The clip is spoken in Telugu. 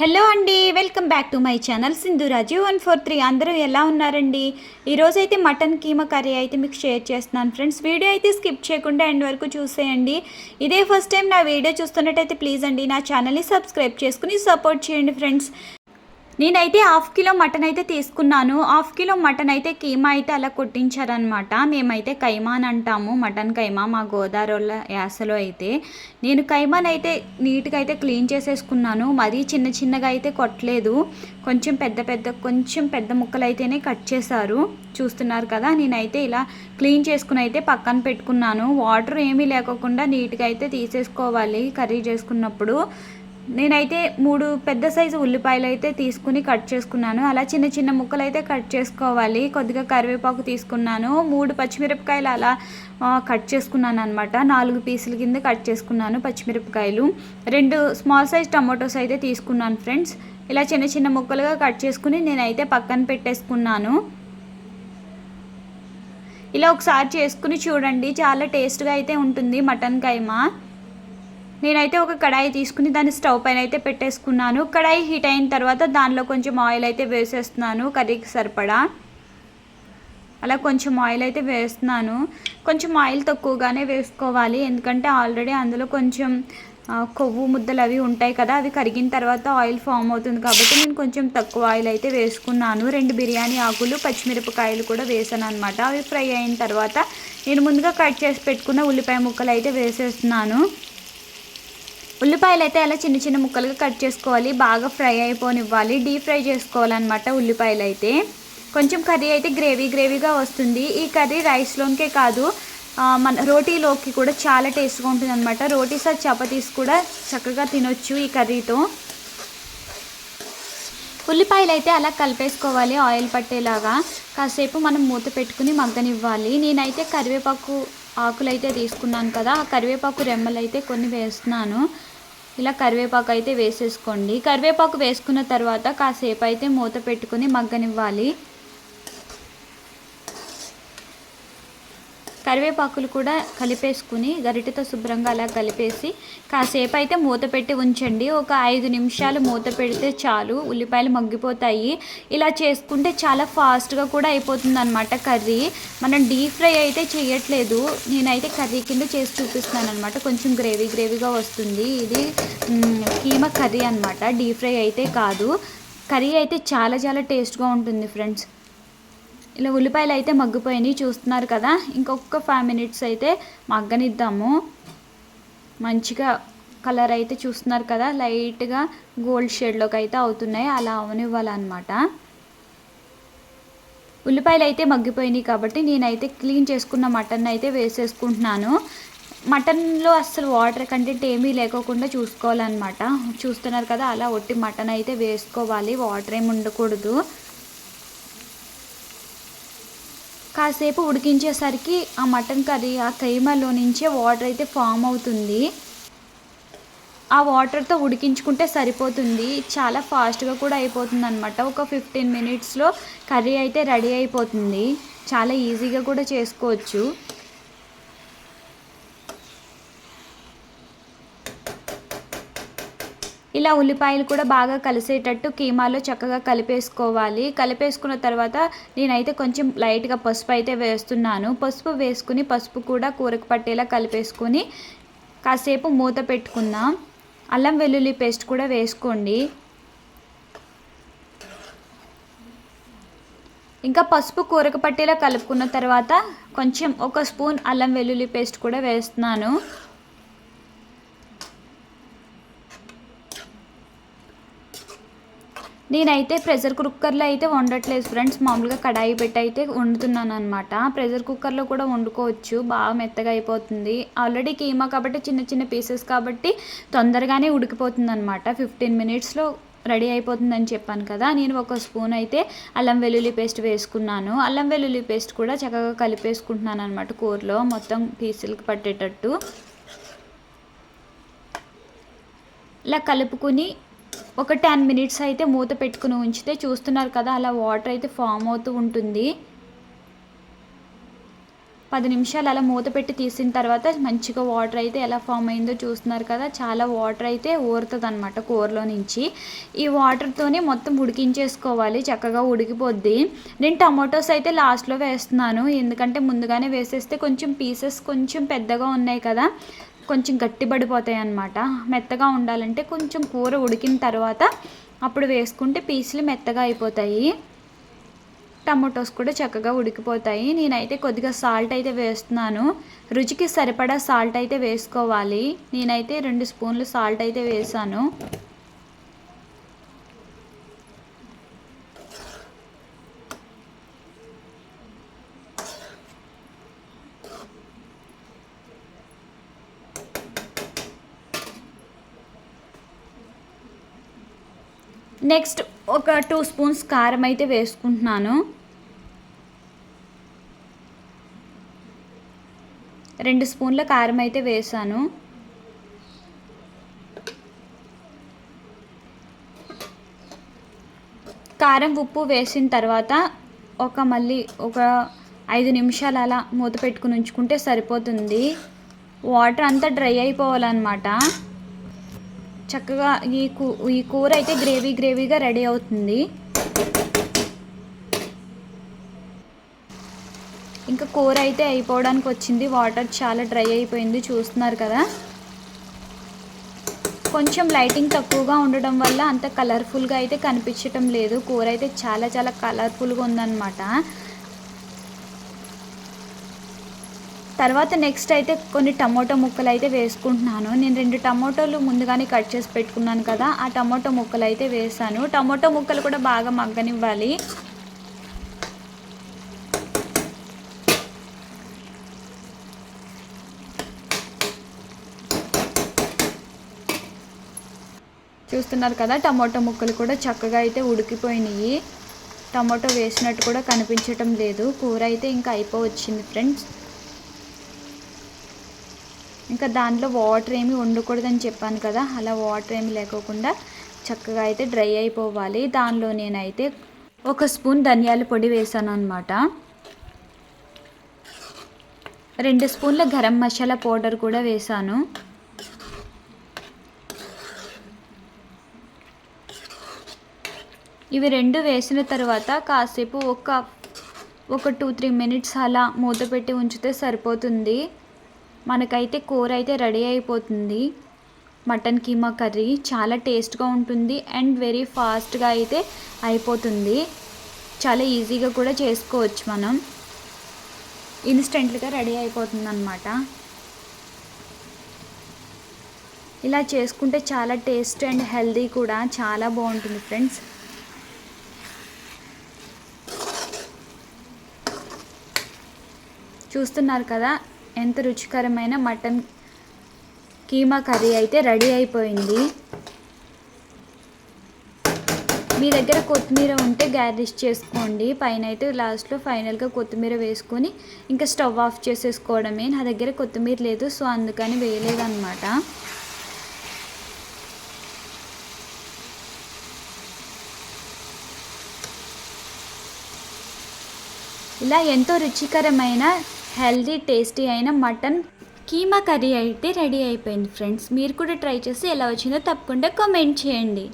హలో అండి welcome back to my channel Sindhuraju one four three అందరూ ఎలా ఉన్నారండి? ఈరోజు అయితే మటన్ కీమా కర్రీ అయితే మీకు షేర్ చేస్తున్నాను ఫ్రెండ్స్. వీడియో అయితే స్కిప్ చేయకుండా ఎండ్ వరకు చూసేయండి. ఇదే ఫస్ట్ టైం నా వీడియో చూస్తున్నట్టయితే ప్లీజ్ అండి నా ఛానల్ని సబ్స్క్రైబ్ చేసుకుని సపోర్ట్ చేయండి ఫ్రెండ్స్. నేనైతే హాఫ్ కిలో మటన్ అయితే తీసుకున్నాను. హాఫ్ కిలో మటన్ అయితే కీమా అయితే అలా కొట్టించారనమాట మేమైతే కైమా అని అంటాము మటన్ కైమా మా గోదావరి యాసలో అయితే. నేను కైమాన్ అయితే నీట్గా అయితే క్లీన్ చేసేసుకున్నాను. మరీ చిన్న చిన్నగా అయితే కొట్టలేదు. కొంచెం పెద్ద పెద్ద కొంచెం పెద్ద ముక్కలు అయితేనే కట్ చేశారు. చూస్తున్నారు కదా నేనైతే ఇలా క్లీన్ చేసుకుని అయితే పక్కన పెట్టుకున్నాను. వాటర్ ఏమీ లేకోకుండా నీట్గా అయితే తీసేసుకోవాలి కర్రీ చేసుకున్నప్పుడు. నేనైతే మూడు పెద్ద సైజు ఉల్లిపాయలు అయితే తీసుకుని కట్ చేసుకున్నాను. అలా చిన్న చిన్న ముక్కలు అయితే కట్ చేసుకోవాలి. కొద్దిగా కరివేపాకు తీసుకున్నాను. మూడు పచ్చిమిరపకాయలు అలా కట్ చేసుకున్నాను అనమాట నాలుగు పీసుల కింద కట్ చేసుకున్నాను పచ్చిమిరపకాయలు. రెండు స్మాల్ సైజ్ టమాటోస్ అయితే తీసుకున్నాను ఫ్రెండ్స్. ఇలా చిన్న చిన్న ముక్కలుగా కట్ చేసుకుని నేనైతే పక్కన పెట్టేసుకున్నాను. ఇలా ఒకసారి చేసుకుని చూడండి. చాలా టేస్ట్గా అయితే ఉంటుంది మటన్ కైమా. నేనైతే ఒక కడాయి తీసుకుని దాన్ని స్టవ్ పైన అయితే పెట్టేసుకున్నాను. కడాయి హీట్ అయిన తర్వాత దానిలో కొంచెం ఆయిల్ అయితే వేసేస్తున్నాను కర్రీకి సరిపడా. అలా కొంచెం ఆయిల్ అయితే వేస్తున్నాను. కొంచెం ఆయిల్ తక్కువగానే వేసుకోవాలి ఎందుకంటే ఆల్రెడీ అందులో కొంచెం కొవ్వు ముద్దలు అవి ఉంటాయి కదా అవి కరిగిన తర్వాత ఆయిల్ ఫామ్ అవుతుంది కాబట్టి నేను కొంచెం తక్కువ ఆయిల్ అయితే వేసుకున్నాను. రెండు బిర్యానీ ఆకులు పచ్చిమిరపకాయలు కూడా వేసాను అనమాట అవి ఫ్రై అయిన తర్వాత నేను ముందుగా కట్ చేసి పెట్టుకున్న ఉల్లిపాయ ముక్కలు అయితే వేసేస్తున్నాను. ఉల్లిపాయలు అయితే అలా చిన్న చిన్న ముక్కలుగా కట్ చేసుకోవాలి. బాగా ఫ్రై అయిపోనివ్వాలి. డీప్ ఫ్రై చేసుకోవాలన్నమాట ఉల్లిపాయలు అయితే కొంచెం కర్రీ అయితే గ్రేవీ గ్రేవీగా వస్తుంది. ఈ కర్రీ రైస్లోకే కాదు మన రోటీలోకి కూడా చాలా టేస్ట్గా ఉంటుంది అనమాట రోటీస్ ఆ చపాతీస్ కూడా చక్కగా తినొచ్చు ఈ కర్రీతో. ఉల్లిపాయలు అయితే అలా కలిపేసుకోవాలి ఆయిల్ పట్టేలాగా. కాసేపు మనం మూత పెట్టుకుని మగ్గనివ్వాలి. నేనైతే కరివేపాకు ఆకులు అయితే తీసుకున్నాను కదా. ఆ కరివేపాకు రెమ్మలు అయితే కొన్ని వేస్తున్నాను. ఇలా కరివేపాకు అయితే వేసేసుకోండి. కరివేపాకు వేసుకున్న తర్వాత కాసేపు అయితే మూత పెట్టుకుని మగ్గనివ్వాలి. కరివేపాకులు కూడా కలిపేసుకుని గరిటెతో శుభ్రంగా అలా కలిపేసి కాసేపు అయితే మూత పెట్టి ఉంచండి. ఒక ఐదు నిమిషాలు మూత పెడితే చాలు. ఉల్లిపాయలు మగ్గిపోతాయి. ఇలా చేసుకుంటే చాలా ఫాస్ట్గా కూడా అయిపోతుంది అనమాట కర్రీ. మనం డీప్ ఫ్రై అయితే చేయట్లేదు. నేనైతే కర్రీ కింద చేసి చూపిస్తున్నాను అనమాట కొంచెం గ్రేవీ గ్రేవీగా వస్తుంది. ఇది కీమా కర్రీ అనమాట డీప్ ఫ్రై అయితే కాదు. కర్రీ అయితే చాలా చాలా టేస్ట్గా ఉంటుంది ఫ్రెండ్స్. ఇలా ఉల్లిపాయలు అయితే మగ్గిపోయినాయి చూస్తున్నారు కదా. ఇంకొక ఫైవ్ మినిట్స్ అయితే మగ్గనిద్దాము. మంచిగా కలర్ అయితే చూస్తున్నారు కదా. లైట్గా గోల్డ్ షేడ్లోకి అయితే అవుతున్నాయి. అలా అవనివ్వాలన్నమాట. ఉల్లిపాయలు అయితే మగ్గిపోయినాయి కాబట్టి నేనైతే క్లీన్ చేసుకున్న మటన్ అయితే వేసేసుకుంటున్నాను. మటన్లో అస్సలు వాటర్ కంటెంట్ ఏమీ లేకోకుండా చూసుకోవాలన్నమాట. చూస్తున్నారు కదా అలా ఒట్టి మటన్ అయితే వేసుకోవాలి. వాటర్ ఏమి ఉండకూడదు. కాసేపు ఉడికించేసరికి ఆ మటన్ కర్రీ ఆ కైమాలో నుంచే వాటర్ అయితే ఫామ్ అవుతుంది. ఆ వాటర్తో ఉడికించుకుంటే సరిపోతుంది. చాలా ఫాస్ట్గా కూడా అయిపోతుంది అనమాట ఒక ఫిఫ్టీన్ మినిట్స్లో కర్రీ అయితే రెడీ అయిపోతుంది. చాలా ఈజీగా కూడా చేసుకోవచ్చు. ఇలా ఉల్లిపాయలు కూడా బాగా కలిసేటట్టు కీమాలో చక్కగా కలిపేసుకోవాలి. కలిపేసుకున్న తర్వాత నేనైతే కొంచెం లైట్గా పసుపు అయితే వేస్తున్నాను. పసుపు వేసుకుని పసుపు కూడా కూరకు పట్టేలా కలిపేసుకొని కాసేపు మూత పెట్టుకుందాం. అల్లం వెల్లుల్లి పేస్ట్ కూడా వేసుకోండి. ఇంకా పసుపు కూరకు పట్టేలా కలుపుకున్న తర్వాత కొంచెం ఒక స్పూన్ అల్లం వెల్లుల్లి పేస్ట్ కూడా వేస్తున్నాను. నేనైతే ప్రెషర్ కుక్కర్లో అయితే వండట్లేదు ఫ్రెండ్స్. మామూలుగా కడాయి పెట్టి అయితే వండుతున్నాను అనమాట ప్రెషర్ కుక్కర్లో కూడా వండుకోవచ్చు. బాగా మెత్తగా అయిపోతుంది. ఆల్రెడీ కీమా కాబట్టి చిన్న చిన్న పీసెస్ కాబట్టి తొందరగానే ఉడికిపోతుంది అనమాట ఫిఫ్టీన్ మినిట్స్లో రెడీ అయిపోతుందని చెప్పాను కదా. నేను ఒక స్పూన్ అయితే అల్లం వెల్లుల్లి పేస్ట్ వేసుకున్నాను. అల్లం వెల్లుల్లి పేస్ట్ కూడా చక్కగా కలిపేసుకుంటున్నాను అనమాట కూరలో మొత్తం పీసులకు పట్టేటట్టు. ఇలా కలుపుకుని ఒక టెన్ మినిట్స్ అయితే మూత పెట్టుకుని ఉంచితే చూస్తున్నారు కదా అలా వాటర్ అయితే ఫామ్ అవుతూ ఉంటుంది. పది నిమిషాలు అలా మూత పెట్టి తీసిన తర్వాత మంచిగా వాటర్ అయితే ఎలా ఫామ్ అయిందో చూస్తున్నారు కదా చాలా వాటర్ అయితే ఊరుతుంది అనమాట కూరలో నుంచి. ఈ వాటర్తోనే మొత్తం ఉడికించేసుకోవాలి చక్కగా ఉడికిపోద్ది. నేను టమాటోస్ అయితే లాస్ట్లో వేస్తున్నాను ఎందుకంటే ముందుగానే వేసేస్తే కొంచెం పీసెస్ కొంచెం పెద్దగా ఉన్నాయి కదా. కొంచెం గట్టిపడిపోతాయి అన్నమాట మెత్తగా ఉండాలంటే కొంచెం కూర ఉడికిన తర్వాత అప్పుడు వేసుకుంటే పీసులు మెత్తగా అయిపోతాయి. టమాటోస్ కూడా చక్కగా ఉడికిపోతాయి. నేనైతే కొద్దిగా సాల్ట్ అయితే వేస్తున్నాను. రుచికి సరిపడా సాల్ట్ అయితే వేసుకోవాలి. నేనైతే రెండు స్పూన్లు సాల్ట్ అయితే వేసాను నెక్స్ట్ ఒక టూ స్పూన్స్ కారం అయితే వేసుకుంటున్నాను. రెండు స్పూన్ల కారం అయితే వేసాను. కారం ఉప్పు వేసిన తర్వాత ఒక మళ్ళీ ఒక ఐదు నిమిషాలు అలా మూత పెట్టుకుని ఉంచుకుంటే సరిపోతుంది. వాటర్ అంతా డ్రై అయిపోవాలన్నమాట. చక్కగా ఈ కూ ఈ కూర అయితే గ్రేవీ గ్రేవీగా రెడీ అవుతుంది. ఇంకా కూర అయితే అయిపోవడానికి వచ్చింది. వాటర్ చాలా డ్రై అయిపోయింది. చూస్తున్నారు కదా. కొంచెం లైటింగ్ తక్కువగా ఉండడం వల్ల అంత కలర్ఫుల్గా అయితే కనిపించటం లేదు. కూర అయితే చాలా చాలా కలర్ఫుల్గా ఉందన్నమాట. తర్వాత నెక్స్ట్ అయితే కొన్ని టమోటో ముక్కలు అయితే వేసుకుంటున్నాను. నేను రెండు టమోటోలు ముందుగానే కట్ చేసి పెట్టుకున్నాను కదా ఆ టమోటో ముక్కలు అయితే వేసాను. టమోటో ముక్కలు కూడా బాగా మగ్గనివ్వాలి. చూస్తున్నారు కదా టమాటో ముక్కలు కూడా చక్కగా అయితే ఉడికిపోయినాయి. టమాటో వేసినట్టు కూడా కనిపించటం లేదు. కూర అయితే ఇంకా అయిపోవచ్చింది ఫ్రెండ్స్ ఇంకా దాంట్లో వాటర్ ఏమి ఉండకూడదని చెప్పాను కదా అలా వాటర్ ఏమి లేకోకుండా చక్కగా అయితే డ్రై అయిపోవాలి. దానిలో నేనైతే ఒక స్పూన్ ధనియాల పొడి వేసాను అనమాట రెండు స్పూన్ల గరం మసాలా పౌడర్ కూడా వేసాను. ఇవి రెండు వేసిన తర్వాత కాసేపు ఒక ఒక టూ త్రీ మినిట్స్ అలా మూత పెట్టి ఉంచితే సరిపోతుంది. మనకైతే కూర అయితే రెడీ అయిపోతుంది. మటన్ కీమా కర్రీ చాలా టేస్ట్గా ఉంటుంది అండ్ వెరీ ఫాస్ట్గా అయితే అయిపోతుంది. చాలా ఈజీగా కూడా చేసుకోవచ్చు మనం. ఇన్స్టెంట్గా రెడీ అయిపోతుంది అనమాట ఇలా చేసుకుంటే చాలా టేస్ట్ అండ్ హెల్దీ కూడా చాలా బాగుంటుంది ఫ్రెండ్స్. చూస్తున్నారు కదా ఎంత రుచికరమైన మటన్ కీమా కర్రీ అయితే రెడీ అయిపోయింది. మీ దగ్గర కొత్తిమీర ఉంటే గార్నిష్ చేసుకోండి. పైన అయితే లాస్ట్లో ఫైనల్గా కొత్తిమీర వేసుకొని ఇంకా స్టవ్ ఆఫ్ చేసేసుకోవడమే. నా దగ్గర కొత్తిమీర లేదు సో అందుకని వేయలేదన్నమాట. ఇలా ఎంతో రుచికరమైన హెల్దీ టేస్టీ అయిన మటన్ కీమా కర్రీ అయితే రెడీ అయిపోయింది ఫ్రెండ్స్. మీరు కూడా ట్రై చేసి ఎలా వచ్చిందో తప్పకుండా కామెంట్ చేయండి.